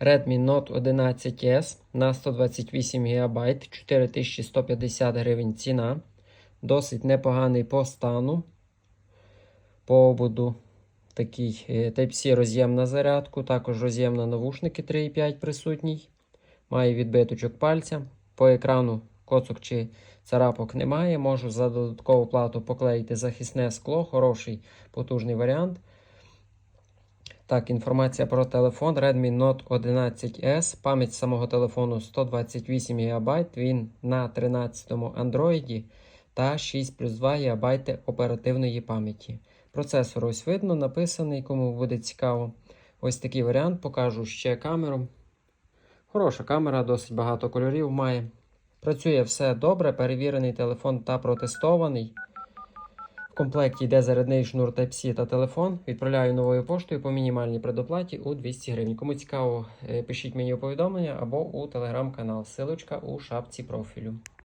Redmi Note 11S на 128 ГБ, 4150 гривень ціна. Досить непоганий по стану. По такий е, Type-C роз'єм на зарядку, також роз'єм на навушники 3.5 присутній. Має відбиточок пальця. По екрану коцок чи царапок немає. Можу за додаткову плату поклеїти захисне скло. Хороший потужний варіант. Так, інформація про телефон Redmi Note 11S. Пам'ять самого телефону 128 ГБ. Він на 13-му Android та 6 плюс 2 ГБ оперативної пам'яті. Процесор ось видно, написаний, кому буде цікаво. Ось такий варіант покажу ще камеру. Хороша камера, досить багато кольорів має. Працює все добре, перевірений телефон та протестований. Комплекті йде зарядний шнур Type-C та телефон. Відправляю новою поштою по мінімальній предоплаті у 200 гривень. Кому цікаво, е, пишіть мені повідомлення або у телеграм-канал. Силочка у шапці профілю.